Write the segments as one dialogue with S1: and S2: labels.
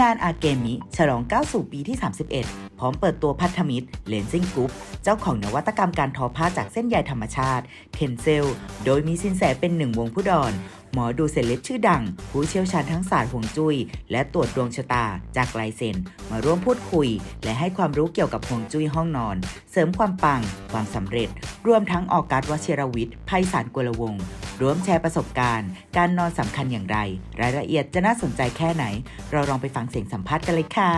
S1: งานอาเกมิฉลองก้าวสู่ปีที่ 31 พร้อมเปิดตัวพัฒมิตรเลนซิ่งกรุ๊ปเจ้าของนวัตกรรมการทอผ้าจากเส้นใยธรรมชาติเทนเซล โดยมีสินแสเป็นหนึ่งวงผู้ดอน หมอดูเซเลบชื่อดัง ผู้เชี่ยวชาญทั้งศาสตร์ห่วงจุย้ย และตรวจดวงชะตา จากลายเซ็น มาร่วมพูดคุย และให้ความรู้เกี่ยวกับห่วงจุ้ยห้องนอน เสริมความปัง ความสำเร็จ รวมทั้งออกัสวชิรวิทย์ไพศาลกุลวง ร่วมแชร์ประสบการณ์ การนอนสำคัญอย่างไร รายละเอียดจะน่าสนใจแค่ไหน เราลองไปฟังเสียงสัมภาษณ์กันเลยค่ะ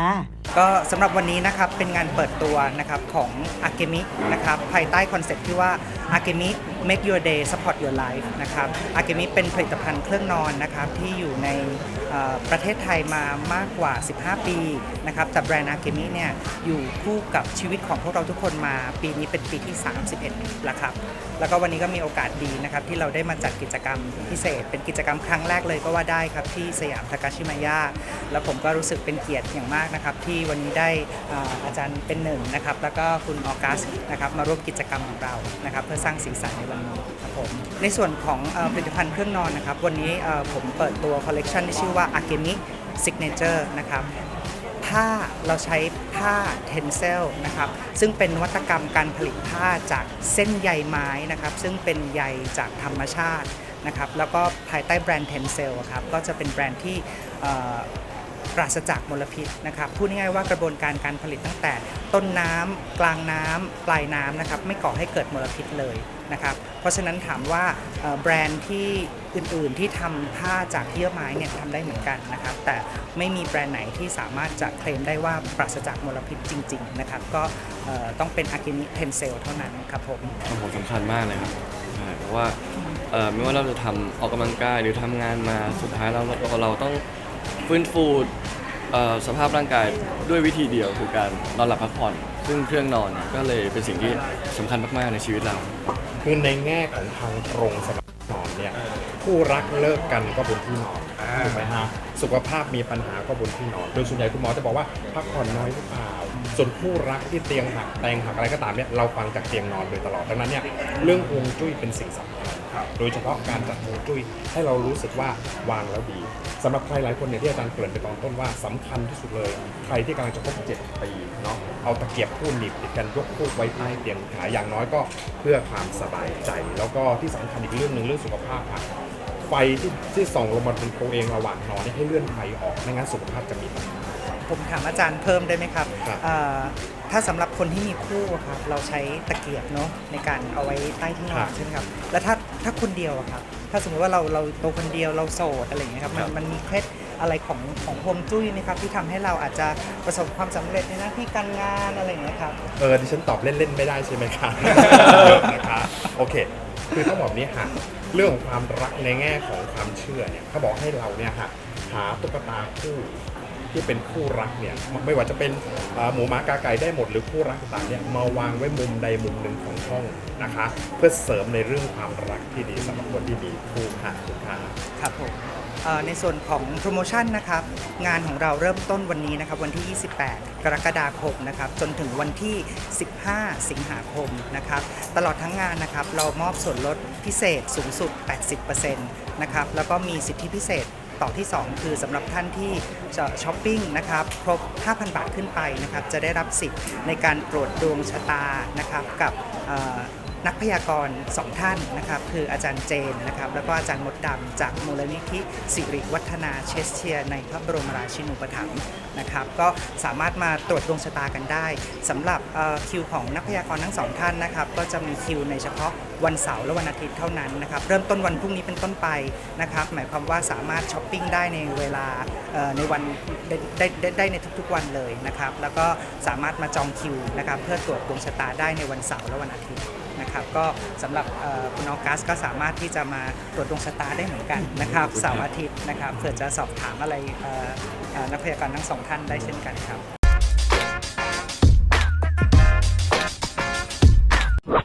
S2: ก็สำหรับวันนี้นะครับเป็นงานเปิดตัวนะครับของอาเกมินะครับภายใต้คอนเซ็ปต์ที่ว่าอาเกมิ make your day support your life นะครับ a k e m i เป็นผลิตภัณฑ์เครื่องนอนนะครับที่อยู่ในประเทศไทยมามากกว่า 15 ปีนะครับแต่แบรนด์ a k e m i เนี่ยอยู่คู่กับชีวิตของพวกเราทุกคนมาปีนี้เป็นปีที่ 31แล้วครับแล้วก็วันนี้ก็มีโอกาสดีนะครับที่เราได้มาจัดกิจกรรมพิเศษ เป็นกิจกรรมครั้งแรกเลยก็ว่าได้ครับที่สยามทากาชิมายาแล้วผมก็รู้สึกเป็นเกียรติอย่างมากนะครับที่วันนี้ได้อาอาจารย์เป็นหนึ่งนะครับแล้วก็คุณออกัสนะครับมาร่วมกิจกรรมของเรานะครับเพื่อสร้างสีสันในวันนี้ครับผมในส่วนของเอ่อผลิตภัณฑ์เครื่องนอนนะครับ วันนี้เอ่อผมเปิดตัวคอลเลกชันที่ชื่อว่า a k e m i Signature นะครับ ผ้าเราใช้ผ้าเทนเซลนะครับ ซึ่งเป็นนวัตกรรมการผลิตผ้าจากเส้นใยไม้นะครับ ซึ่งเป็นใยจากธรรมชาตินะครับ แล้วก็ภายใต้แบรนด์เทนเซลครับ ก็จะเป็นแบรนด์ที่เอ่อ ปราศจากมลพิษนะครับพูดง่ายๆว่ากระบวนการการผลิตตั้งแต่ต้นน้ำกลางน้ำปลายน้ำนะครับไม่ก่อให้เกิดมลพิษเลยนะครับเพราะฉะนั้นถามว่าแบรนด์ที่อื่นๆที่ทำผ้าจากเยื่อไม้เนี่ยทำได้เหมือนกันนะครับแต่ไม่มีแบรนด์ไหนที่สามารถจะเคลมได้ว่าปราศจากมลพิษจริงๆนะครับก็ต้องเป็นอากินิเทนเซลเท่านั้นครับผม
S3: โอ้โหสำคัญมากเลยครับเพราะว่าไม่ว่าเราจะทำออกกำลังกายหรือทำงานมาสุดท้ายเราเราเราต้อง ฟื้นฟูเอ่อสภาพร่างกายด้วยวิธีเดียวคือการนอนหลับพักผ่อน ซึ่งเครื่องนอนก็เลยเป็นสิ่งที่สำคัญมากๆในชีวิตเรา
S4: คือในแง่ของทางตรงสำหรับนอนเนี่ยคู่รักเลิกกันก็บนที่นอนถูกไหมฮะสุขภาพมีปัญหาก็บนที่นอนโดยส่วนใหญ่คุณหมอจะบอกว่าพักผ่อนน้อยหรือเปล่า ส่วนคู่รักที่เตียงหักแตงหักอะไรก็ตามเนี่ยเราฟังจากเตียงนอนโดยตลอดดังนั้นเนี่ยเรื่องฮวงจุ้ยเป็นสิ่งสำคัญโดยเฉพาะการจัดฮวงจุ้ยให้เรารู้สึกว่าวางแล้วดีสำหรับใครหลายคนเนี่ยที่อาจารย์เกริ่นไปตอนต้นว่าสำคัญที่สุดเลย ใครที่กำลังจะครบเจ็ดปีเนาะเอาตะเกียบคู่หนีบติดกันยกคู่ไว้ใต้เตียงขาอย่างน้อยก็เพื่อความสบายใจ แล้วก็ที่สำคัญอีกเรื่องหนึ่งเรื่องสุขภาพอะไฟที่ที่ส่องลงมาบนตัวเองระหว่างนอนให้เลื่อนไฟออกไม่งั้นสุขภาพจะมีปัญหา
S2: ผมถามอาจารย์เพิ่มได้ไหมครับ
S4: ครับ
S2: เอ่อถ้าสำหรับคนที่มีคู่อะครับ เราใช้ตะเกียบเนาะในการเอาไว้ใต้ที่นอนใช่ไหมครับ แล้วถ้าถ้าคนเดียวอะครับ ถ้าสมมติว่าเราเราตัวคนเดียวเราโสดอะไรอย่างเงี้ยครับมัน
S3: ครับ
S2: มันมีเคล็ดอะไรของของฮวงจุ้ยไหมครับที่ทำให้เราอาจจะประสบความสำเร็จในหน้าที่การงานอะไรอย่างเงี้ยครับ
S4: เออดิฉันตอบเล่น ๆ ไม่ได้ใช่ไหมคะ นะคะโอเค คือต้องบอกนี้ค่ะ เรื่องของความรักในแง่ของความเชื่อเนี่ยเขาบอกให้เราเนี่ยค่ะหาตุ๊กตาคู่ ที่เป็นคู่รักเนี่ยไม่ว่าจะเป็นหมูหมากาไก่ได้หมดหรือคู่รักต่างเนี่ยมาวางไว้มุมใดมุมหนึ่งของห้องนะคะ เพื่อเสริมในเรื่องความรักที่ดีสำหรับคนที่มีคู่ค่ะคุณค่ะ
S2: ครับผมในส่วนของโปรโมชั่นนะครับงานของเราเริ่มต้นวันนี้นะครับวันที่ 28 กรกฎาคมนะครับจนถึงวันที่ 15 สิงหาคมนะครับตลอดทั้งงานนะครับเรามอบส่วนลดพิเศษสูงสุด 80%นะครับแล้วก็มีสิทธิพิเศษ ต่อที่ 2 คือสำหรับท่านที่จะช้อปปิ้งนะครับครบ 5,000 บาทขึ้นไปนะครับจะได้รับสิทธิ์ในการตรวจดวงชะตานะครับกับ นักพยากรณ์สองท่านนะครับคืออาจารย์เจนนะครับแล้วก็อาจารย์มดดำจากมูลนิธิสิริวัฒนาเชสเชียร์ในพระบรมราชินูปถัมภ์นะครับก็สามารถมาตรวจดวงชะตากันได้สำหรับคิวของนักพยากรณ์ทั้งสองท่านนะครับก็จะมีคิวในเฉพาะวันเสาร์และวันอาทิตย์เท่านั้นนะครับเริ่มต้นวันพรุ่งนี้เป็นต้นไปนะครับหมายความว่าสามารถช้อปปิ้งได้ในเวลาในวันได้ไดได้ได้ในทุกๆวันเลยนะครับแล้วก็สามารถมาจองคิวนะครับเพื่อตรวจดวงชะตาได้ในวันเสาร์และวันอาทิตย์ นะครับก็สำหรับเอ่อคุณออกัสก็สามารถที่จะมาตรวจดวงชะตาได้เหมือนกันนะครับเสาร์อาทิตย์นะครับเผื่อจะสอบถามอะไรเอ่อเอ่อนักพยากรณ์ทั้งสองท่านได้เช่นกันครับ